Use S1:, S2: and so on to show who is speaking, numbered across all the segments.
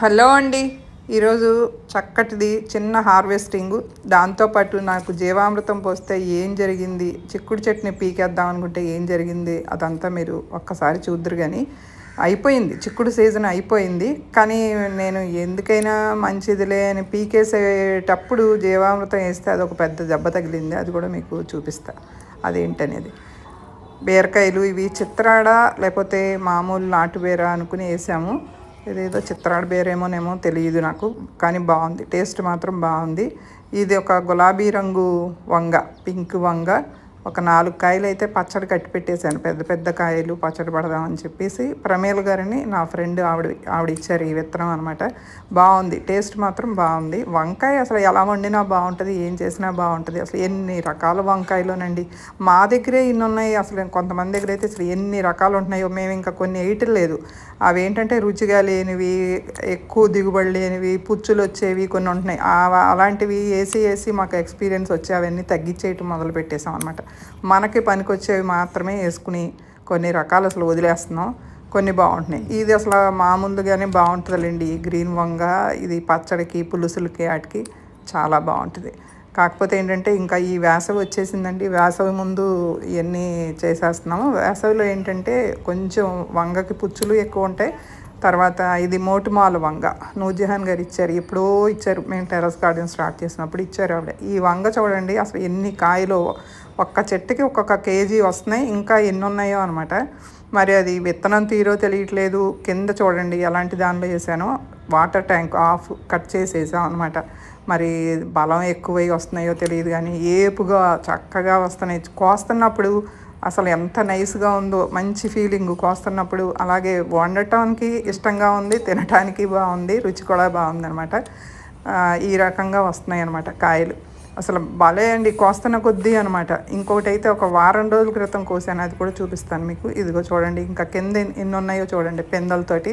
S1: Hello అండి. ఈరోజు చక్కటిది చిన్న హార్వెస్టింగ్. దాంతోపాటు నాకు జీవామృతం పోస్తే ఏం జరిగింది? చిక్కుడు చట్నీ పీకేద్దాం అనుకుంటే ఏం జరిగింది? అదంతా మీరు ఒక్కసారి చూద్దరు కానీ అయిపోయింది. చిక్కుడు సీజన్ అయిపోయింది. కానీ నేను ఎందుకైనా మంచిదిలే అని పీకేసేటప్పుడు జీవామృతం వేస్తే అది ఒక పెద్ద దెబ్బ తగిలింది. అది కూడా మీకు చూపిస్తా. అదేంటనేది. బీరకాయలు ఇవి చిత్రాడ? లేకపోతే మామూలు నాటు బీర అనుకుని వేసాము. ఇదేదో చిత్రాడ బేరేమోనేమో తెలియదు నాకు కానీ బాగుంది. టేస్ట్ మాత్రం బాగుంది. ఇది ఒక గులాబీ రంగు వంగ పింక్ వంగ. ఒక నాలుగు కాయలు అయితే పచ్చడి కట్టి పెట్టేశాను. పెద్ద పెద్ద కాయలు పచ్చడి పడదామని చెప్పేసి ప్రమేల్ గారిని నా ఫ్రెండ్ ఆవిడ ఆవిడ ఇచ్చారు ఈ విత్తనం అనమాట బాగుంది. టేస్ట్ మాత్రం బాగుంది. వంకాయ అసలు ఎలా వండినా బాగుంటుంది ఏం చేసినా బాగుంటుంది. అసలు ఎన్ని రకాల వంకాయలోనండి. మా దగ్గరే ఇన్ని ఉన్నాయి. అసలు కొంతమంది దగ్గర అయితే అసలు ఎన్ని రకాలు ఉంటున్నాయో మేము ఇంకా కొన్ని వేయటం లేదు. అవి ఏంటంటే రుచిగా లేనివి ఎక్కువ దిగుబడి లేనివి పుచ్చులు వచ్చేవి కొన్ని ఉంటున్నాయి. అలాంటివి వేసి వేసి మాకు ఎక్స్పీరియన్స్ వచ్చి అవన్నీ తగ్గించేయటం మొదలు పెట్టేసాం అనమాట మనకి పనికొచ్చేవి మాత్రమే వేసుకుని కొన్ని రకాలు అసలు వదిలేస్తున్నాం. కొన్ని బాగుంటున్నాయి. ఇది అసలు మామూలుగానే బాగుంటుందిలేండి. గ్రీన్ వంగ ఇది పచ్చడికి పులుసులకి వాటికి చాలా బాగుంటుంది. కాకపోతే ఏంటంటే ఇంకా ఈ వేసవి వచ్చేసిందండి. వేసవి ముందు ఇవన్నీ చేసేస్తున్నాము. వేసవిలో ఏంటంటే కొంచెం వంగకి పుచ్చులు ఎక్కువ ఉంటాయి. తర్వాత ఇది మోటుమాల వంగ. నూర్జహాన్ గారు ఇచ్చారు. ఎప్పుడో ఇచ్చారు. మేము టెరస్ గార్డెన్ స్టార్ట్ చేసినప్పుడు ఇచ్చారు ఆవిడ. ఈ వంగ చూడండి అసలు ఎన్ని కాయలు ఒక్క చెట్టుకి ఒక్కొక్క కేజీ వస్తున్నాయి ఇంకా ఎన్ని ఉన్నాయో అనమాట మరి అది విత్తనం తీరో తెలియట్లేదు కింద చూడండి ఎలాంటి దానిలో వేసానో వాటర్ ట్యాంక్ ఆఫ్ కట్ చేసేసాం అనమాట మరి బలం ఎక్కువై వస్తున్నాయో తెలియదు కానీ ఏపుగా చక్కగా వస్తున్నాయి. కోస్తున్నప్పుడు అసలు ఎంత నైస్గా ఉందో మంచి ఫీలింగ్ కోస్తున్నప్పుడు. అలాగే వండటానికి ఇష్టంగా ఉంది తినటానికి బాగుంది రుచి కూడా బాగుంది అనమాట ఈ రకంగా వస్తున్నాయి అనమాట కాయలు. అసలు భలే అండి కోస్తున్న కొద్దీ అనమాట ఇంకొకటి అయితే ఒక వారం రోజుల క్రితం కోసాను అది కూడా చూపిస్తాను మీకు. ఇదిగో చూడండి ఇంకా కింద ఎన్ని ఉన్నాయో చూడండి పెందలతోటి.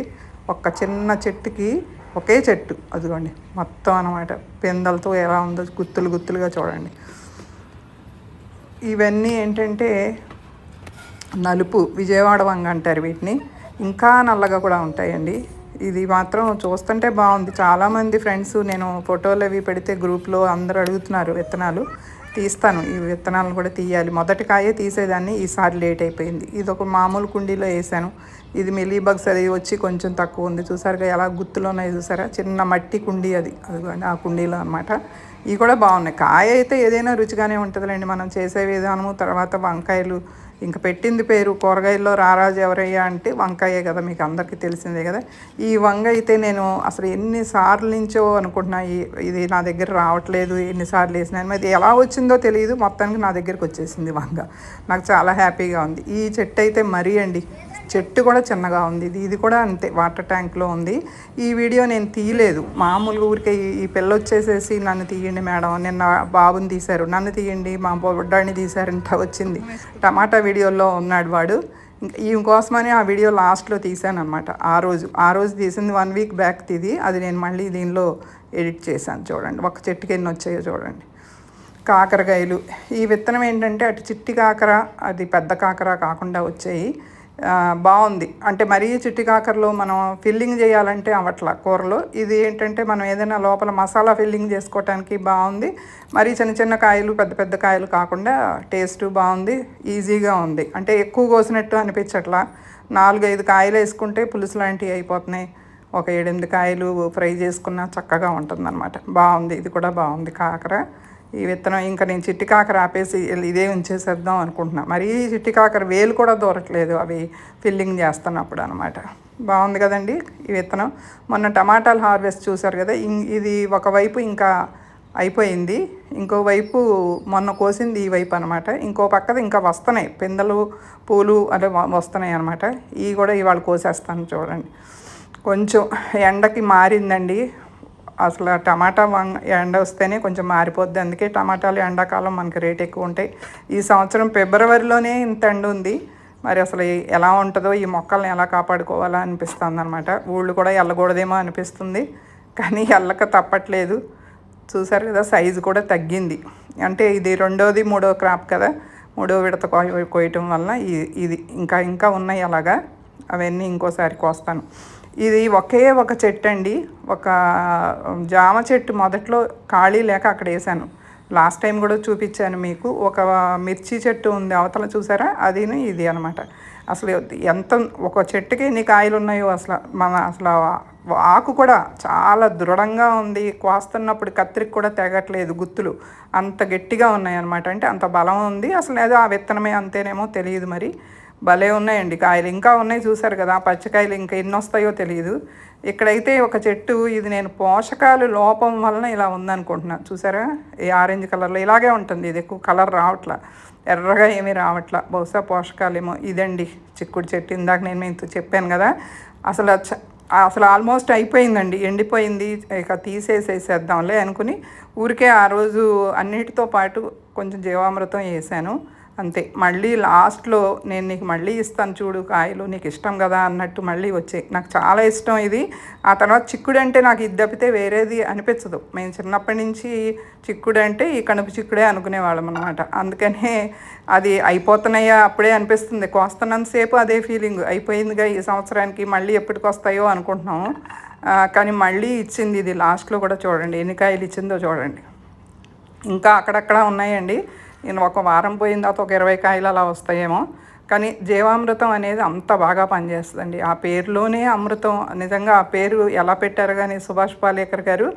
S1: ఒక చిన్న చెట్టుకి ఒకే చెట్టు అదిగోండి మొత్తం అనమాట పెందలతో ఎలా ఉందో గుత్తులు గుత్తులుగా చూడండి. ఇవన్నీ ఏంటంటే నలుపు విజయవాడ వంగ అంటారు వీటిని. ఇంకా నల్లగా కూడా ఉంటాయండి. ఇది మాత్రం చూస్తుంటే బాగుంది. చాలామంది ఫ్రెండ్స్ నేను ఫోటోలు అవి పెడితే గ్రూప్లో అందరూ అడుగుతున్నారు విత్తనాలు. తీస్తాను. ఈ విత్తనాలను కూడా తీయాలి. మొదటి కాయే తీసేదాన్ని ఈసారి లేట్ అయిపోయింది. ఇది ఒక మామూలు కుండీలో వేసాను. ఇది మిలీ బగ్స్ అది వచ్చి కొంచెం తక్కువ ఉంది. చూసారుగా ఎలా గుత్తులో ఉన్నాయి చూసారా? చిన్న మట్టి కుండీ అది. అది ఆ కుండీలో అనమాట ఇవి కూడా బాగున్నాయి. కాయ అయితే ఏదైనా రుచిగానే ఉంటుందిలేండి. మనం చేసే విధానము తర్వాత వంకాయలు ఇంకా పెట్టింది పేరు కూరగాయల్లో రారాజు ఎవరయ్యా అంటే వంకాయే కదా మీకు అందరికీ తెలిసిందే కదా. ఈ వంగ అయితే నేను అసలు ఎన్నిసార్లు నుంచో అనుకుంటున్నా ఇది నా దగ్గర రావట్లేదు ఎన్నిసార్లు వేసినాను అది ఎలా వచ్చిందో తెలియదు. మొత్తానికి నా దగ్గరికి వచ్చేసింది వంగ. నాకు చాలా హ్యాపీగా ఉంది. ఈ చెట్టు అయితే మరీ అండి. చెట్టు కూడా చిన్నగా ఉంది. ఇది ఇది కూడా అంతే వాటర్ ట్యాంక్లో ఉంది. ఈ వీడియో నేను తీయలేదు. మామూలుగా ఊరికే ఈ పిల్ల వచ్చేసేసి నన్ను తీయండి మేడం నిన్న బాబుని తీశారు. నన్ను తీయండి మా బొడ్డాన్ని తీశారంట వచ్చింది. టమాటా వీడియోలో ఉన్నాడు వాడు. ఈ కోసమని ఆ వీడియో లాస్ట్లో తీశాను అనమాట ఆ రోజు ఆ రోజు తీసింది వన్ వీక్ బ్యాక్ ఇది. అది నేను మళ్ళీ దీనిలో ఎడిట్ చేశాను. చూడండి ఒక చెట్టుకి ఎన్ని వచ్చాయో చూడండి. కాకరకాయలు. ఈ విత్తనం ఏంటంటే అటు చిట్టి కాకర అది పెద్ద కాకర కాకుండా వచ్చాయి. బాగుంది. అంటే మరీ చిట్టి కాకరలో మనం ఫిల్లింగ్ చేయాలంటే అవట్ల కూరలో. ఇది ఏంటంటే మనం ఏదైనా లోపల మసాలా ఫిల్లింగ్ చేసుకోవటానికి బాగుంది. మరీ చిన్న చిన్న కాయలు పెద్ద పెద్ద కాయలు కాకుండా టేస్ట్ బాగుంది ఈజీగా ఉంది. అంటే ఎక్కువ కోసినట్టు అనిపించట్లా. నాలుగైదు కాయలు వేసుకుంటే పులుసు లాంటివి అయిపోతున్నాయి. ఒక ఏడెనిమిది కాయలు ఫ్రై చేసుకున్న చక్కగా ఉంటుందన్నమాట. బాగుంది ఇది కూడా బాగుంది కాకర. ఈ విత్తనం ఇంకా నేను చిట్టి కాకర ఆపేసి ఇదే ఉంచేసేద్దాం అనుకుంటున్నాను మరీ చిట్టి కాకర వేలు కూడా దొరకలేదు అవి ఫిల్లింగ్ చేస్తున్నప్పుడు అనమాట బాగుంది కదండి ఈ విత్తనం. మొన్న టమాటాలు హార్వెస్ట్ చూసారు కదా ఇది ఒకవైపు ఇంకా అయిపోయింది. ఇంకోవైపు మొన్న కోసింది ఈ వైపు అనమాట ఇంకో పక్కది ఇంకా వస్తున్నాయి. పిందలు పూలు అదే వస్తున్నాయి అనమాట ఇవి కూడా ఇవాళ కోసేస్తాను చూడండి. కొంచెం ఎండకి మారిందండి. అసలు టమాటా ఎండ వస్తేనే కొంచెం మారిపోద్ది. అందుకే టమాటాలు ఎండాకాలం మనకి రేట్ ఎక్కువ ఉంటాయి. ఈ సంవత్సరం ఫిబ్రవరిలోనే ఇంత ఎండ ఉంది. మరి అసలు ఎలా ఉంటుందో ఈ మొక్కల్ని ఎలా కాపాడుకోవాలా అనిపిస్తుంది అనమాట ఊళ్ళు కూడా వెళ్ళకూడదేమో అనిపిస్తుంది. కానీ వెళ్ళక తప్పట్లేదు. చూసారు కదా సైజు కూడా తగ్గింది. అంటే ఇది రెండోది మూడో క్రాప్ కదా. మూడో విడత కోయటం వల్ల ఇది ఇంకా ఇంకా ఉన్నాయి అలాగా. అవన్నీ ఇంకోసారి కోస్తాను. ఇది ఒకే ఒక చెట్టు అండి ఒక జామ చెట్టు మొదట్లో ఖాళీ లేక అక్కడ వేసాను. లాస్ట్ టైం కూడా చూపించాను మీకు. ఒక మిర్చి చెట్టు ఉంది అవతల చూసారా? అది ఇది అనమాట అసలు ఎంత ఒక చెట్టుకి ఎన్ని కాయలు ఉన్నాయో అసలు మన అసలు ఆకు కూడా చాలా దృఢంగా ఉంది. కోస్తున్నప్పుడు కత్తిరికి కూడా తెగట్లేదు గుత్తులు. అంత గట్టిగా ఉన్నాయి అనమాట అంటే అంత బలం ఉంది. అసలు ఏదో ఆ విత్తనమే అంతేనేమో తెలియదు మరి. భలే ఉన్నాయండి కాయలు. ఇంకా ఉన్నాయి చూసారు కదా పచ్చకాయలు ఇంకా ఎన్ని వస్తాయో తెలియదు ఇక్కడైతే ఒక చెట్టు ఇది నేను పోషకాలు లోపం వలన ఇలా ఉందనుకుంటున్నాను చూసారా? ఈ ఆరెంజ్ కలర్లో ఇలాగే ఉంటుంది. ఇది ఎక్కువ కలర్ రావట్లా. ఎర్రగా ఏమీ రావట్లా. బహుశా పోషకాలేమో ఇదండి చిక్కుడు చెట్టు. ఇందాక నేను మీతో చెప్పాను కదా అసలు అసలు ఆల్మోస్ట్ అయిపోయిందండి. ఎండిపోయింది. ఇక తీసేసేసేద్దాంలే అనుకుని ఊరికే ఆ రోజు అన్నిటితో పాటు కొంచెం జీవామృతం వేసాను. అంతే. మళ్ళీ లాస్ట్లో నేను నీకు మళ్ళీ ఇస్తాను చూడు కాయలు నీకు ఇష్టం కదా అన్నట్టు మళ్ళీ వచ్చాయి నాకు చాలా ఇష్టం ఇది. ఆ తర్వాత చిక్కుడు అంటే నాకు ఇది తప్పితే వేరేది అనిపించదు. మేము చిన్నప్పటి నుంచి చిక్కుడు అంటే ఈ కనుపు చిక్కుడే అనుకునేవాళ్ళం అనమాట అందుకనే అది అయిపోతున్నాయా అప్పుడే అనిపిస్తుంది. కోస్తున్నంతసేపు అదే ఫీలింగ్. అయిపోయిందిగా ఈ సంవత్సరానికి మళ్ళీ ఎప్పటికి వస్తాయో అనుకుంటున్నాం కానీ మళ్ళీ ఇచ్చింది ఇది. లాస్ట్లో కూడా చూడండి ఎన్ని కాయలు ఇచ్చిందో చూడండి. ఇంకా అక్కడక్కడ ఉన్నాయండి. నేను ఒక వారం పోయిన తర్వాత ఒక ఇరవై కాయలు అలా వస్తాయేమో. కానీ జీవామృతం అనేది అంత బాగా పనిచేస్తుందండి. ఆ పేరులోనే అమృతం నిజంగా ఆ పేరు ఎలా పెట్టారు కానీ సుభాష్ పాలేకర్ గారు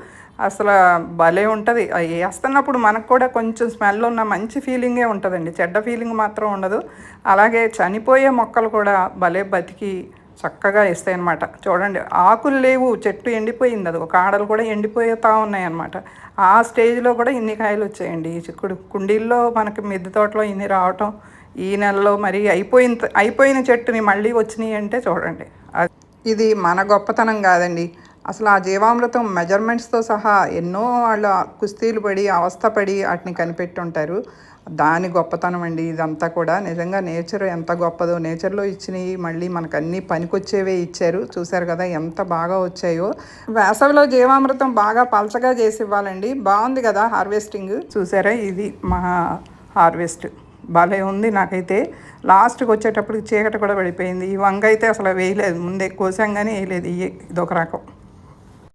S1: అసలు భలే ఉంటుంది. వేస్తున్నప్పుడు మనకు కూడా కొంచెం స్మెల్ ఉన్న మంచి ఫీలింగే ఉంటుందండి. చెడ్డ ఫీలింగ్ మాత్రం ఉండదు. అలాగే చనిపోయే మొక్కలు కూడా భలే బతికి చక్కగా ఇస్తాయి అనమాట చూడండి ఆకులు లేవు చెట్టు ఎండిపోయింది అది. ఒక ఆడలు కూడా ఎండిపోతా ఉన్నాయన్నమాట. ఆ స్టేజ్లో కూడా ఇన్ని కాయలు వచ్చాయండి. ఈ చిక్కుడు కుండీల్లో మనకి మిద్దె తోటలో ఇన్ని రావటం ఈ నెలలో మరి అయిపోయిన అయిపోయిన చెట్టుని మళ్ళీ వచ్చినాయి అంటే చూడండి. ఇది మన గొప్పతనం కాదండి. అసలు ఆ జీవామృతం మెజర్మెంట్స్తో సహా ఎన్నో వాళ్ళు కుస్తీలు పడి అవస్థపడి వాటిని కనిపెట్టుంటారు. దాని గొప్పతనం అండి ఇదంతా కూడా. నిజంగా నేచర్ ఎంత గొప్పదో నేచర్లో ఇచ్చినవి మళ్ళీ మనకు అన్నీ పనికొచ్చేవే ఇచ్చారు. చూశారు కదా ఎంత బాగా వచ్చాయో. వేసవిలో జీవామృతం బాగా పలచగా చేసి ఇవ్వాలండి. బాగుంది కదా హార్వెస్టింగ్. చూసారా ఇది మా హార్వెస్ట్. భలే ఉంది నాకైతే. లాస్ట్కి వచ్చేటప్పటికి చీకటి కూడా పడిపోయింది. ఈ వంగ అయితే అసలు వేయలేదు. ముందే కోసాం కానీ వేయలేదు. ఇదొక రకం.